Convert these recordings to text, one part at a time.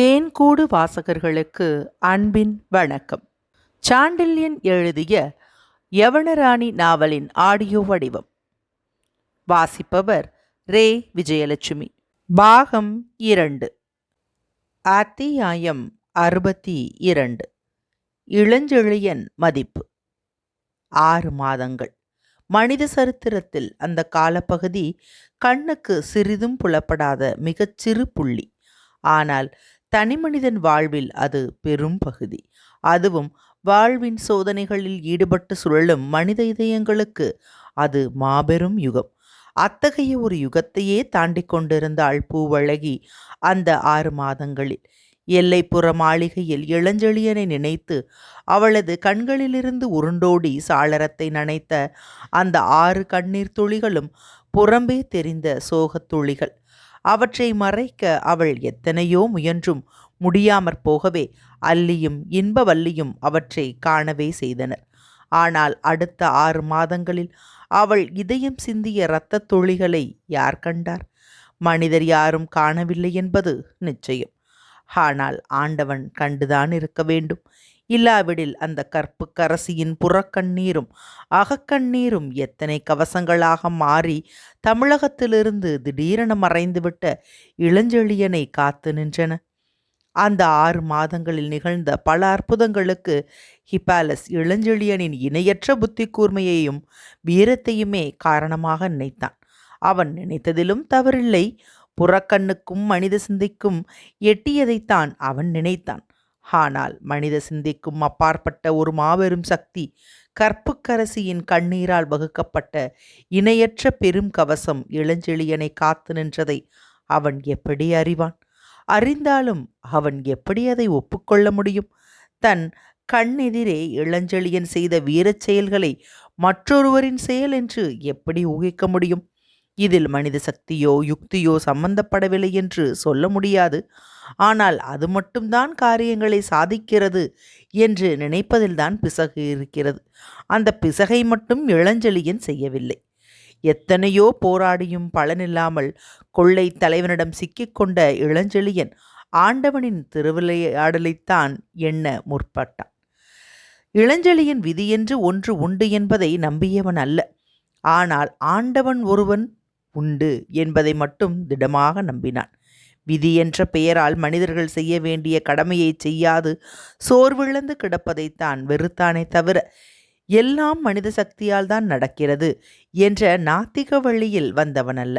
தேன்கூடு வாசகர்களுக்கு அன்பின் வணக்கம். சாண்டில்யன் எழுதிய யவனராணி நாவலின் ஆடியோ வடிவம். வாசிப்பவர் ரே. விஜயலட்சுமி. பாகம் இரண்டு. அத்தியாயம் அறுபத்தி இரண்டு. இளஞ்செழியன் மதிப்பு. ஆறு மாதங்கள். மனித சரித்திரத்தில் அந்த காலப்பகுதி கண்ணுக்கு சிறிதும் புலப்படாத மிகச்சிறு புள்ளி. ஆனால் தனிமனிதன் வாழ்வில் அது பெரும் பகுதி. அதுவும் வாழ்வின் சோதனைகளில் ஈடுபட்டு சுழலும் மனித இதயங்களுக்கு அது மாபெரும் யுகம். அத்தகைய ஒரு யுகத்தையே தாண்டிக் கொண்டிருந்தாள் பூவழகி அந்த ஆறு மாதங்களில். எல்லைப்புற மாளிகையில் இளஞ்செழியனை நினைத்து அவளது கண்களிலிருந்து உருண்டோடி சாளரத்தை நனைத்த அந்த ஆறு கண்ணீர் துளிகளும் புறம்பே தெரிந்த சோகத் துளிகள். அவற்றை மறைக்க அவள் எத்தனையோ முயன்றும் முடியாமற் போகவே அல்லியும் இன்பவல்லியும் அவற்றை காணவே செய்தனர். ஆனால் அடுத்த ஆறு மாதங்களில் அவள் இதயம் சிந்திய இரத்தத் துளிகளை யார் கண்டார்? மனிதர் யாரும் காணவில்லை என்பது நிச்சயம். ஆனால் ஆண்டவன் கண்டுதான் இருக்க வேண்டும். இல்லாவிடில் அந்த கற்பு கரசியின் புறக்கண்ணீரும் அகக்கண்ணீரும் எத்தனை கவசங்களாக மாறி தமிழகத்திலிருந்து திடீரென மறைந்துவிட்ட இளஞ்செழியனை காத்து நின்றன. அந்த ஆறு மாதங்களில் நிகழ்ந்த பல அற்புதங்களுக்கு ஹிபாலஸ் இளஞ்செழியனின் இணையற்ற புத்தி கூர்மையையும் வீரத்தையுமே காரணமாக நினைத்தான். அவன் நினைத்ததிலும் தவறில்லை. புறக்கண்ணுக்கும் மனித சிந்தைக்கும் எட்டியதைத்தான் அவன் நினைத்தான். ஆனால் மனித சிந்திக்கும் அப்பாற்பட்ட ஒரு மாபெரும் சக்தி கற்புக்கரசியின் கண்ணீரால் வகுக்கப்பட்ட இணையற்ற பெரும் கவசம் இளஞ்செழியனை காத்து நின்றதை அவன் எப்படி அறிவான்? அறிந்தாலும் அவன் எப்படி அதை ஒப்புக்கொள்ள முடியும்? தன் கண்ணெதிரே இளஞ்செழியன் செய்த வீரச் செயல்களை மற்றொருவரின் செயல் என்று எப்படி ஊகிக்க முடியும்? இதில் மனித சக்தியோ யுக்தியோ சம்பந்தப்படவில்லை என்று சொல்ல முடியாது. ஆனால் அது மட்டும்தான் காரியங்களை சாதிக்கிறது என்று நினைப்பதில்தான் பிசகு இருக்கிறது. அந்த பிசகை மட்டும் இளஞ்செழியன் செய்யவில்லை. எத்தனையோ போராடியும் பலனில்லாமல் கொள்ளை தலைவனிடம் சிக்கிக்கொண்ட இளஞ்செழியன் ஆண்டவனின் திருவிளையாடலைத்தான் எண்ண முற்பட்டான். இளஞ்செழியன் விதியென்று ஒன்று உண்டு என்பதை நம்பியவன் அல்ல. ஆனால் ஆண்டவன் ஒருவன் உண்டு என்பதை மட்டும் திடமாக நம்பினான். விதி என்ற பெயரால் மனிதர்கள் செய்ய வேண்டிய கடமையை செய்யாது. சோர்விழந்து கிடப்பதைத்தான் வெறுத்தானே தவிர எல்லாம் மனித சக்தியால் தான் நடக்கிறது என்ற நாத்திக வழியில் வந்தவன் அல்ல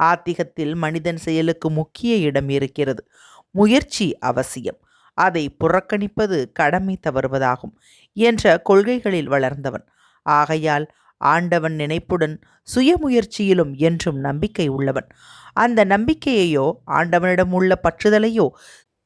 ஆத்திகத்தில் மனிதன் செயலுக்கு முக்கிய இடம் இருக்கிறது. முயற்சி அவசியம். அதை புறக்கணிப்பது கடமை தவறுவதாகும் என்ற கொள்கைகளில் வளர்ந்தவன். ஆகையால் ஆண்டவன் நினைப்புடன் சுயமுயற்சியிலும் என்றும் நம்பிக்கை உள்ளவன். அந்த நம்பிக்கையையோ ஆண்டவனிடம் உள்ள பற்றுதலையோ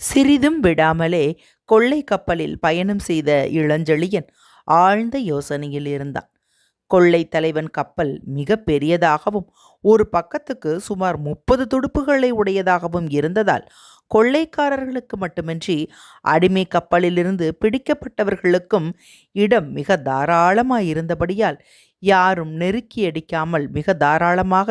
சிறிதும் விடாமலே கொள்ளை கப்பலில் பயணம் செய்த இளஞ்செழியன் ஆழ்ந்த யோசனையில் இருந்தான். கொள்ளை தலைவன் கப்பல் மிக பெரியதாகவும் ஒரு பக்கத்துக்கு சுமார் முப்பது துடுப்புகளை உடையதாகவும் இருந்ததால் கொள்ளைக்காரர்களுக்கு மட்டுமின்றி அடிமை கப்பலிலிருந்து பிடிக்கப்பட்டவர்களுக்கும் இடம் மிக தாராளமாயிருந்தபடியால் யாரும் நெருக்கி அடிக்காமல் மிக தாராளமாக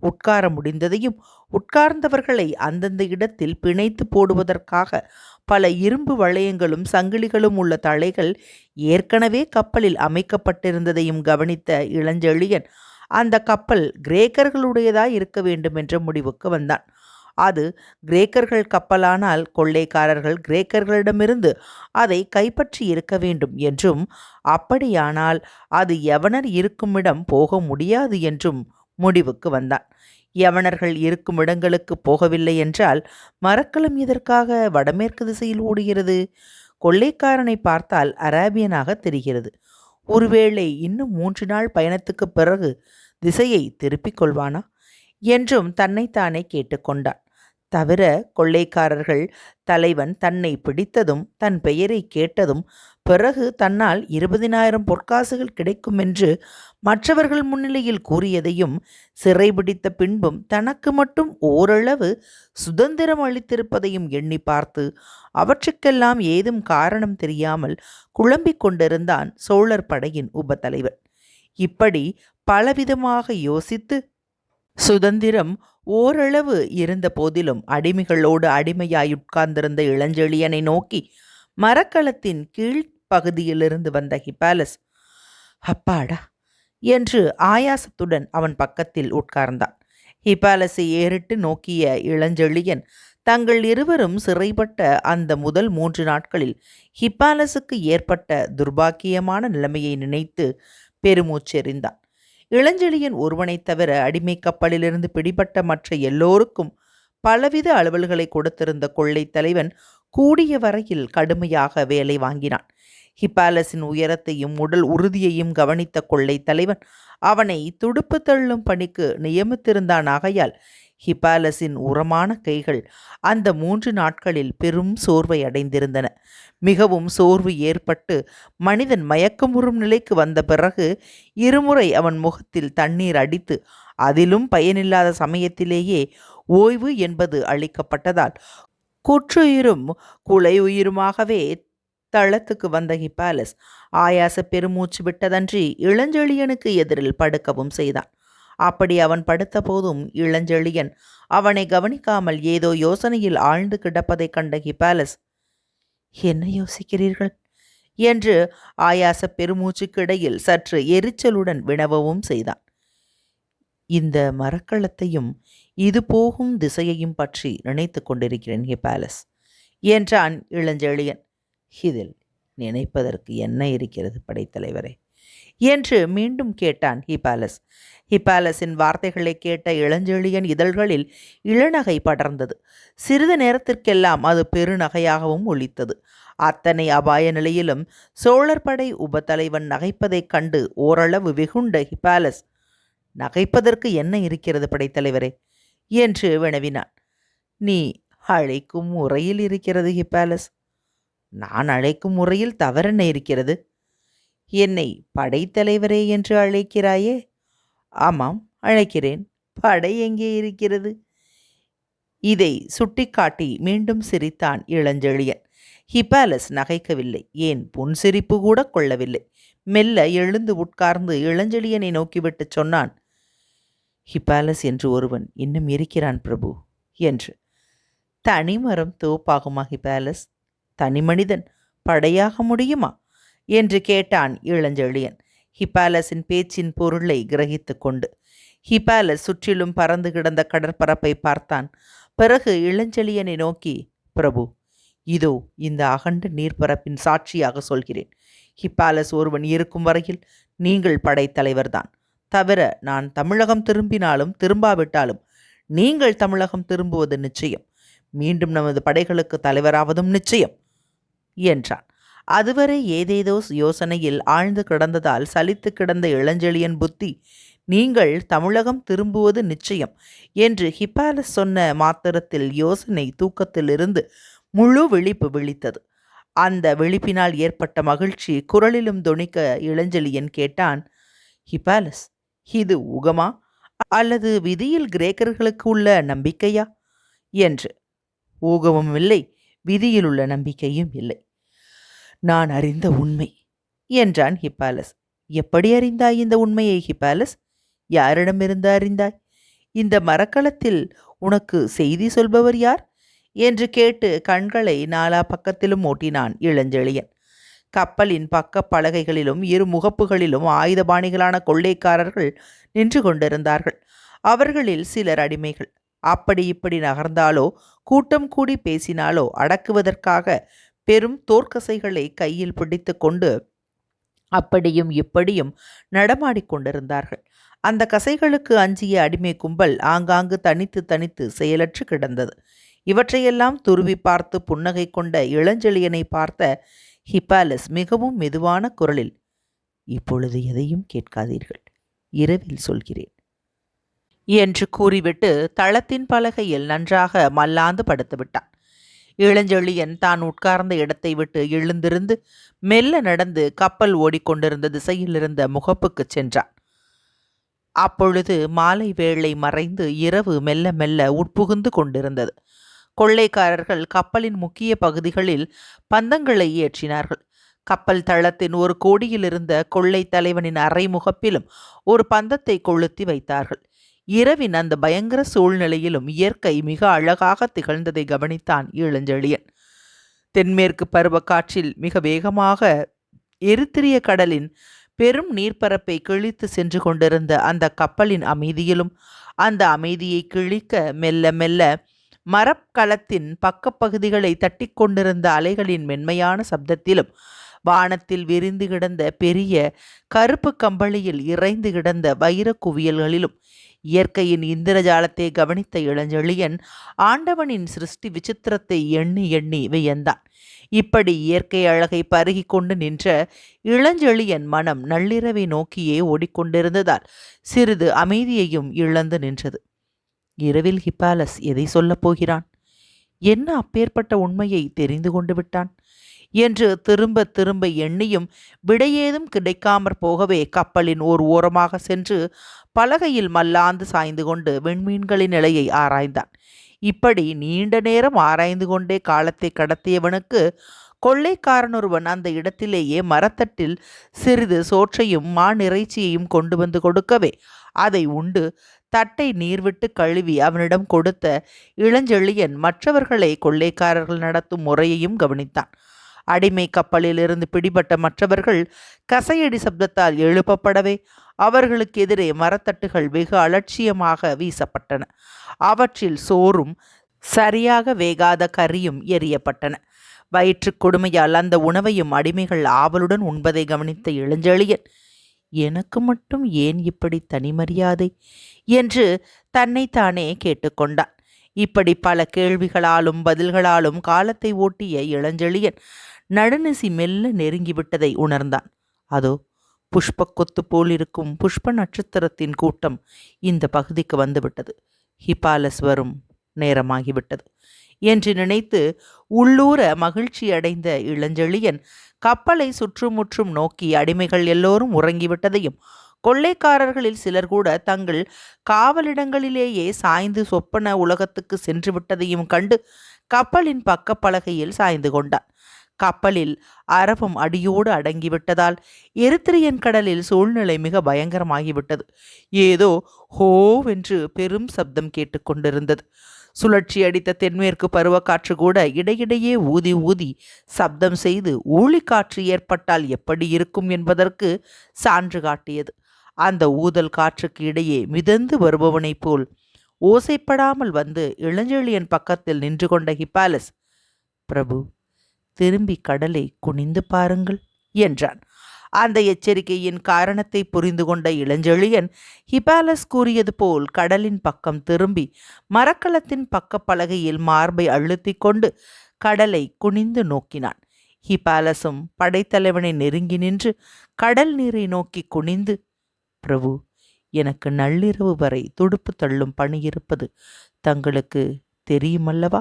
உட்கார முடிந்ததையும் உட்கார்ந்தவர்களை அந்தந்த இடத்தில் பிணைத்து போடுவதற்காக பல இரும்பு வளையங்களும் சங்கிலிகளும் உள்ள தலைகள் ஏற்கனவே கப்பலில் அமைக்கப்பட்டிருந்ததையும் கவனித்த இளஞ்செழியன் அந்த கப்பல் கிரேக்கர்களுடையதாய் இருக்க வேண்டும் என்ற முடிவுக்கு வந்தான். அது கிரேக்கர்கள் கப்பலானால் கொள்ளைக்காரர்கள் கிரேக்கர்களிடமிருந்து அதை கைப்பற்றி இருக்க வேண்டும் என்றும் அப்படியானால் அது யவனர் இருக்குமிடம் போக முடியாது என்றும் முடிவுக்கு வந்தான். யவனர்கள் இருக்கும் இடங்களுக்கு போகவில்லை என்றால் மரக்கலம் எதற்காக வடமேற்கு திசையில் ஓடுகிறது? கொள்ளைக்காரனை பார்த்தால் அராபியனாக தெரிகிறது. ஒருவேளை இன்னும் மூன்று நாள் பயணத்துக்கு பிறகு திசையை திருப்பிக் கொள்வானா? என்றும் தன்னைத்தானே கேட்டுக்கொண்டான் தவிர கொள்ளைக்காரர்கள் தலைவன் தன்னை பிடித்ததும் தன் பெயரை கேட்டதும் பிறகு தன்னால் இருபதினாயிரம் பொற்காசுகள் கிடைக்கும் என்று மற்றவர்கள் முன்னிலையில் கூறியதையும் சிறைபிடித்த பின்பும் தனக்கு மட்டும் ஓரளவு சுதந்திரம் அளித்திருப்பதையும் எண்ணி பார்த்து அவற்றுக்கெல்லாம் ஏதும் காரணம் தெரியாமல் குழம்பிக் கொண்டிருந்தான் சோழர் படையின் உபத்தலைவன் இப்படி பலவிதமாக யோசித்து சுதந்திரம் ஓரளவு இருந்த போதிலும் அடிமைகளோடு அடிமையாய் உட்கார்ந்திருந்த இளஞ்செழியனை நோக்கி மரக்கலத்தின் கீழ்ப்பகுதியிலிருந்து வந்த ஹிப்பாலஸ் அப்பாடா! என்று ஆயாசத்துடன் அவன் பக்கத்தில் உட்கார்ந்தான். ஹிபாலஸை ஏறிட்டு நோக்கிய இளஞ்செழியன் தங்கள் இருவரும் சிறைப்பட்ட அந்த முதல் மூன்று நாட்களில் ஹிப்பாலஸுக்கு ஏற்பட்ட துர்பாக்கியமான நிலைமையை நினைத்து பெருமூச்செறிந்தான். இளஞ்செழியன் ஒருவனைத் தவிர அடிமை கப்பலிலிருந்து பிடிபட்ட மற்ற எல்லோருக்கும் பலவித அலுவல்களை கொடுத்திருந்த கொள்ளை தலைவன் கூடிய வரையில் கடுமையாக வேலை வாங்கினான். ஹிப்பாலஸின் உயரத்தையும் உடல் உறுதியையும் கவனித்த கொள்ளை தலைவன் அவனை துடுப்பு தள்ளும் பணிக்கு நியமித்திருந்தான். ஆகையால் ஹிப்பாலஸின் உரமான கைகள் அந்த மூன்று நாட்களில் பெரும் சோர்வை அடைந்திருந்தன. மிகவும் சோர்வு ஏற்பட்டு மனிதன் மயக்கமுறும் நிலைக்கு வந்த பிறகு இருமுறை அவன் முகத்தில் தண்ணீர் அடித்து அதிலும் பயனில்லாத சமயத்திலேயே ஓய்வு என்பது அளிக்கப்பட்டதால் குற்றுயிரும் குலையுயிருமாகவே தளத்துக்கு வந்த ஹிப்பாலஸ் ஆயாச பெருமூச்சு விட்டதன்றி இளஞ்செழியனுக்கு எதிரில் படுக்கவும் செய்தான். அப்படி அவன் படுத்தபோதும் இளஞ்செழியன். அவனை கவனிக்காமல் ஏதோ யோசனையில் ஆழ்ந்து கிடப்பதைக் கண்ட ஹிபாலஸ் என்ன யோசிக்கிறீர்கள்? என்று ஆயாச பெருமூச்சுக்கிடையில் சற்று எரிச்சலுடன் வினவவும் செய்தான். இந்த மரக்களத்தையும் இது போகும் திசையையும் பற்றி நினைத்து கொண்டிருக்கிறேன் ஹிபாலஸ் என்றான் இளஞ்செழியன். இதில் நினைப்பதற்கு என்ன இருக்கிறது படைத்தலைவரே? என்று மீண்டும் கேட்டான் ஹிபாலஸ். ஹிபாலஸின் வார்த்தைகளை கேட்ட இளஞ்செழியன் இதழ்களில் இளநகை படர்ந்தது. சிறிது நேரத்திற்கெல்லாம் அது பெருநகையாகவும் ஒழித்தது அத்தனை அபாய நிலையிலும் சோழர் படை உபத்தலைவன் நகைப்பதைக் கண்டு ஓரளவு வெகுண்ட ஹிபாலஸ் நகைப்பதற்கு என்ன இருக்கிறது படைத்தலைவரே? என்று வினவினான். நீ அழைக்கும் முறையில் இருக்கிறது ஹிபாலஸ். நான் அழைக்கும் முறையில் தவறென்ன இருக்கிறது? என்னை படைத்தலைவரே என்று அழைக்கிறாயே? ஆமாம் அழைக்கிறேன். படை எங்கே இருக்கிறது? இதை சுட்டிக்காட்டி மீண்டும் சிரித்தான் இளஞ்செழியன். ஹிபாலஸ் நகைக்கவில்லை. ஏன் புன்சிரிப்பு கூட கொள்ளவில்லை. மெல்ல எழுந்து உட்கார்ந்து இளஞ்செழியனை நோக்கிவிட்டு சொன்னான் ஹிபாலஸ் என்று ஒருவன் இன்னும் இருக்கிறான் பிரபு என்று. தனிமரம் தோப்பாகுமா ஹிபாலஸ்? தனி மனிதன் படையாக முடியுமா? என்று கேட்டான் இளஞ்செழியன். ஹிபாலஸின் பேச்சின் பொருளை கிரகித்து கொண்டு ஹிபாலஸ் சுற்றிலும் பறந்து கிடந்த கடற்பரப்பை பார்த்தான். பிறகு இளஞ்செழியனை நோக்கி பிரபு இதோ இந்த அகண்ட நீர்ப்பரப்பின் சாட்சியாக சொல்கிறேன். ஹிப்பாலஸ் ஒருவன் இருக்கும் வரையில் நீங்கள் படைத்தலைவர்தான். தவிர நான் தமிழகம் திரும்பினாலும் திரும்பாவிட்டாலும் நீங்கள் தமிழகம் திரும்புவது நிச்சயம். மீண்டும் நமது படைகளுக்கு தலைவராவதும் நிச்சயம் என்றான். அதுவரை ஏதேதோ யோசனையில் ஆழ்ந்து கிடந்ததால் சலித்து கிடந்த இளஞ்செழியன் புத்தி நீங்கள் தமிழகம் திரும்புவது நிச்சயம் என்று ஹிப்பாலஸ் சொன்ன மாத்திரத்தில் யோசனை தூக்கத்திலிருந்து முழு விழிப்பு விழித்தது. அந்த விழிப்பினால் ஏற்பட்ட மகிழ்ச்சி குரலிலும் தொனிக்க இளஞ்செழியன் கேட்டான் ஹிபாலஸ் இது ஊகமா அல்லது விதியில் கிரேக்கர்களுக்கு உள்ள நம்பிக்கையா? என்று. ஊகமும் இல்லை விதியில் உள்ள நம்பிக்கையும் இல்லை. நான் அறிந்த உண்மை என்றான் ஹிப்பாலஸ். எப்படி அறிந்தாய் இந்த உண்மையை ஹிப்பாலஸ்? யாரிடமிருந்து அறிந்தாய்? இந்த மரக்களத்தில் உனக்கு செய்தி சொல்பவர் யார்? என்று கேட்டு கண்களை நாலா பக்கத்திலும் ஓட்டினான் இளஞ்செழியன். கப்பலின் பக்க பலகைகளிலும் இரு முகப்புகளிலும் ஆயுதபாணிகளான கொள்ளைக்காரர்கள் நின்று கொண்டிருந்தார்கள். அவர்களில் சிலர் அடிமைகள். அப்படி இப்படி நகர்ந்தாலோ கூட்டம் கூடி பேசினாலோ அடக்குவதற்காக பெரும் தோற்கசைகளை கையில் பிடித்து கொண்டு அப்படியும் இப்படியும் நடமாடிக்கொண்டிருந்தார்கள் அந்த கசைகளுக்கு அஞ்சிய அடிமை கும்பல் ஆங்காங்கு தனித்து தனித்து செயலற்று கிடந்தது. இவற்றையெல்லாம் துருவி பார்த்து புன்னகை கொண்ட இளஞ்செழியனை பார்த்த ஹிப்பாலஸ் மிகவும் மெதுவான குரலில் இப்பொழுது எதையும் கேட்காதீர்கள். இரவில் சொல்கிறேன். என்று கூறிவிட்டு தளத்தின் பலகையில் நன்றாக மல்லாந்து படுத்துவிட்டான். இளஞ்செழியன் தான் உட்கார்ந்த இடத்தை விட்டு எழுந்திருந்து மெல்ல நடந்து கப்பல் ஓடிக்கொண்டிருந்த திசையில் இருந்த முகப்புக்கு சென்றான். அப்பொழுது மாலை வேளை மறைந்து இரவு மெல்ல மெல்ல உட்புகுந்து கொண்டிருந்தது. கொள்ளைக்காரர்கள் கப்பலின் முக்கிய பகுதிகளில் பந்தங்களை ஏற்றினார்கள். கப்பல் தளத்தின் ஒரு கோடியில் இருந்த கொள்ளை தலைவனின் அறைமுகப்பிலும் ஒரு பந்தத்தை கொளுத்தி வைத்தார்கள். இரவின் அந்த பயங்கர சூழ்நிலையிலும் இயற்கை மிக அழகாக திகழ்ந்ததை கவனித்தான் இளஞ்செழியன். தென்மேற்கு பருவக்காற்றில் மிக வேகமாக எரித்திரிய கடலின் பெரும் நீர்ப்பரப்பை கிழித்து சென்று கொண்டிருந்த அந்த கப்பலின் அமைதியிலும் அந்த அமைதியை கிழிக்க மெல்ல மெல்ல மரக்களத்தின் பக்கப்பகுதிகளை தட்டி கொண்டிருந்த அலைகளின் மென்மையான சப்தத்திலும் வானத்தில் விரிந்து கிடந்த பெரிய கருப்பு கம்பளியில் இறைந்து கிடந்த வைரக் குவியல்களிலும் இயற்கையின் இந்திரஜாலத்தை கவனித்த இளஞ்செழியன் ஆண்டவனின் சிருஷ்டி விசித்திரத்தை எண்ணி எண்ணி வியந்தான். இப்படி இயற்கை அழகை பருகி கொண்டு நின்ற இளஞ்செழியன் மனம் நள்ளிரவை நோக்கியே ஓடிக்கொண்டிருந்ததால் சிறிது அமைதியையும் இழந்து நின்றது. இரவில் ஹிப்பாலஸ் எதை சொல்லப் போகிறான்? என்ன அப்பேற்பட்ட உண்மையை தெரிந்து கொண்டு விட்டான்? என்று திரும்ப திரும்ப எண்ணியும் விடையேதும் கிடைக்காமற் போகவே கப்பலின் ஓர் ஓரமாக சென்று பலகையில் மல்லாந்து சாய்ந்து கொண்டு விண்மீன்களின் நிலையை ஆராய்ந்தான். இப்படி நீண்ட நேரம் ஆராய்ந்து கொண்டே காலத்தை கடத்தியவனுக்கு கொள்ளைக்காரனொருவன் அந்த இடத்திலேயே மரத்தட்டில் சிறிது சோற்றையும் மானிறைச்சியையும் கொண்டு வந்து கொடுக்கவே அதை உண்டு. தட்டை நீர்விட்டு கழுவி அவனிடம் கொடுத்த இளஞ்செழியன் மற்றவர்களை கொள்ளைக்காரர்கள் நடத்தும் முறையையும் கவனித்தான். அடிமை கப்பலிலிருந்து பிடிபட்ட மற்றவர்கள் கசையடி சப்தத்தால் எழுப்பப்படவே அவர்களுக்கு எதிரே மரத்தட்டுகள் வெகு அலட்சியமாக வீசப்பட்டன. அவற்றில் சோறும் சரியாக வேகாத கறியும் எரியப்பட்டன வயிற்றுக் கொடுமையால் அந்த உணவையும் அடிமைகள் ஆவலுடன் உண்பதை கவனித்த இளஞ்செழியன் எனக்கு மட்டும் ஏன் இப்படி தனிமரியாதை என்று தன்னைத்தானே கேட்டுக்கொண்டான். இப்படி பல கேள்விகளாலும் பதில்களாலும் காலத்தை ஓட்டிய இளஞ்செழியன் நடுநிசி மெல்ல நெருங்கிவிட்டதை உணர்ந்தான். அதோ புஷ்பக்கொத்து போல் இருக்கும் புஷ்ப நட்சத்திரத்தின் கூட்டம் இந்த பகுதிக்கு வந்துவிட்டது. ஹிபாலஸ் வரும் நேரமாகிவிட்டது என்று நினைத்து உள்ளூர மகிழ்ச்சி அடைந்த இளஞ்செழியன் கப்பலை சுற்றுமுற்றும் நோக்கி அடிமைகள் எல்லோரும் உறங்கிவிட்டதையும் கொள்ளைக்காரர்களில் சிலர் கூட தங்கள் காவலிடங்களிலேயே சாய்ந்து சொப்பன உலகத்துக்கு சென்று விட்டதையும் கண்டு கப்பலின் பக்கப்பலகையில் சாய்ந்து கொண்டான். கப்பலில் அரவம் அடியோடு அடங்கிவிட்டதால் எரித்திரியன் கடலில் சூழ்நிலை மிக பயங்கரமாகிவிட்டது. ஏதோ ஹோவென்று பெரும் சப்தம் கேட்டுக்கொண்டிருந்தது சுழற்சி அடித்த தென்மேற்கு பருவக்காற்று கூட இடையிடையே ஊதி ஊதி சப்தம் செய்து ஊழிக்காற்று ஏற்பட்டால் எப்படி இருக்கும் என்பதற்கு சான்று காட்டியது. அந்த ஊதல் காற்றுக்கு இடையே மிதந்து வருபவனைப் போல் ஓசைப்படாமல் வந்து இளஞ்செழியன் பக்கத்தில் நின்று கொண்ட ஹிப்பாலஸ் பிரபு திரும்பி கடலை குனிந்து பாருங்கள் என்றான். அந்த எச்சரிக்கையின் காரணத்தை புரிந்து கொண்ட இளஞ்செழியன் ஹிபாலஸ் கூறியது போல் கடலின் பக்கம் திரும்பி மரக்கலத்தின் பக்கப்பலகையில் மார்பை அழுத்தி கொண்டு கடலை குனிந்து நோக்கினான். ஹிபாலஸும் படைத்தலைவனை நெருங்கி நின்று கடல் நீரை நோக்கி குனிந்து பிரபு எனக்கு நள்ளிரவு வரை துடுப்பு தள்ளும் பணி இருப்பது தங்களுக்கு தெரியுமல்லவா?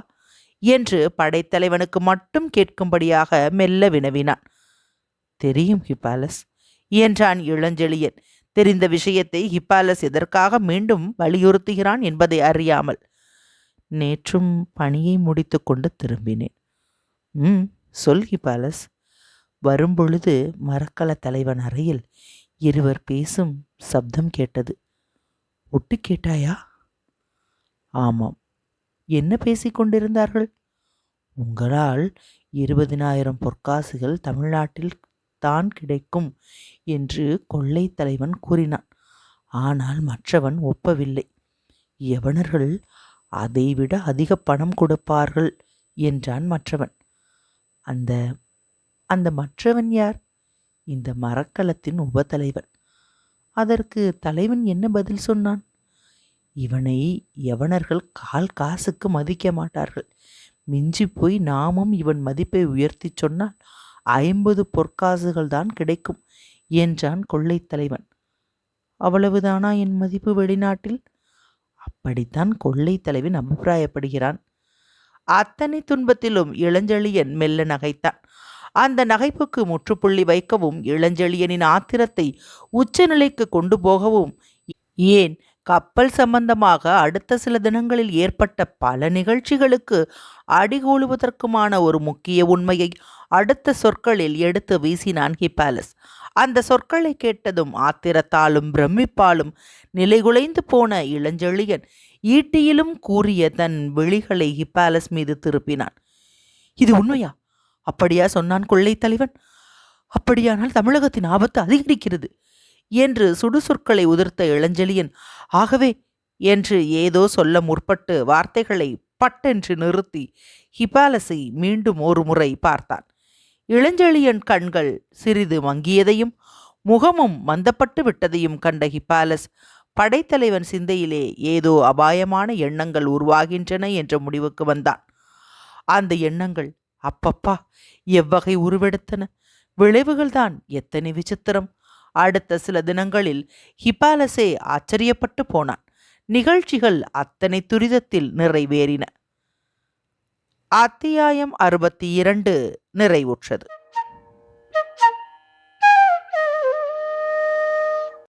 என்று படைத்தலைவனுக்கு மட்டும் கேட்கும்படியாக மெல்ல வினவினான். தெரியும் ஹிப்பாலஸ் என்றான் இளஞ்செழியன். தெரிந்த விஷயத்தை ஹிப்பாலஸ் எதற்காக மீண்டும் வலியுறுத்துகிறான் என்பதை அறியாமல் நேற்றும் பணியை முடித்து கொண்டு திரும்பினேன். ம் சொல் ஹிப்பாலஸ். வரும்பொழுது மரக்கல தலைவன் அறையில் இருவர் பேசும் சப்தம் கேட்டது. ஒட்டு கேட்டாயா ஆமாம் என்ன பேசிக்கொண்டிருந்தார்கள் உங்களால் இருபதினாயிரம் பொற்காசுகள் தமிழ்நாட்டில் தான் கிடைக்கும் என்று கொள்ளை தலைவன் கூறினான். ஆனால் மற்றவன் ஒப்பவில்லை. யவனர்கள் அதைவிட அதிக பணம் கொடுப்பார்கள்? என்றான் மற்றவன். அந்த அந்த மற்றவன் யார்? இந்த மரக்கலத்தின் உபதலைவன் அதற்கு தலைவன் என்ன பதில் சொன்னான்? இவனை யவனர்கள் கால் காசுக்கு மதிக்க மாட்டார்கள். மிஞ்சி போய் நாமும் இவன் மதிப்பை உயர்த்தி சொன்னால் ஐம்பது பொற்காசுகள் தான் கிடைக்கும் என்றான் கொள்ளைத்தலைவன் அவ்வளவுதானா என் மதிப்பு வெளிநாட்டில்? அப்படித்தான் கொள்ளை தலைவன் அபிப்பிராயப்படுகிறான். அத்தனை துன்பத்திலும் இளஞ்செழியன் மெல்ல நகைத்தான். அந்த நகைப்புக்கு முற்றுப்புள்ளி வைக்கவும் இளஞ்செழியனின் ஆத்திரத்தை உச்சநிலைக்கு கொண்டு போகவும் ஏன் கப்பல் சம்பந்தமாக அடுத்த சில தினங்களில் ஏற்பட்ட பல நிகழ்ச்சிகளுக்கு அடிகோலுவதற்குமான ஒரு முக்கிய உண்மையை அடுத்த சொற்களில் எடுத்து வீசினான் ஹிப்பாலஸ். அந்த சொற்களை கேட்டதும் ஆத்திரத்தாலும் பிரமிப்பாலும் நிலைகுலைந்து போன இளஞ்செழியன் ஈட்டியிலும் கூறிய தன் விழிகளை ஹிப்பாலஸ் மீது திருப்பினான். இது உண்மையா? அப்படியா? சொன்னான் கொள்ளை தலைவன் அப்படியானால் தமிழகத்தின் ஆபத்து அதிகரிக்கிறது. என்று சுடுசொற்களை உதிர்த்த இளஞ்செழியன் ஆகவே என்று ஏதோ சொல்ல முற்பட்டு வார்த்தைகளை பட்டென்று நிறுத்தி ஹிபாலஸை மீண்டும் ஒரு முறை பார்த்தான். இளஞ்செழியன் கண்கள் சிறிது மங்கியதையும் முகமும் மந்தப்பட்டு விட்டதையும் கண்ட ஹிபாலஸ் படைத்தலைவன் சிந்தையிலே ஏதோ அபாயமான எண்ணங்கள் உருவாகின்றன என்ற முடிவுக்கு வந்தான். அந்த எண்ணங்கள் அப்பப்பா எவ்வகை உருவெடுத்தன? விளைவுகள்தான் எத்தனை விசித்திரம்! அடுத்த சில தினங்களில் ஹிபாலசே ஆச்சரியப்பட்டு போனான். நிகழ்ச்சிகள் அத்தனை துரிதத்தில் நிறைவேறின. அத்தியாயம் அறுபத்தி இரண்டு நிறைவுற்றது.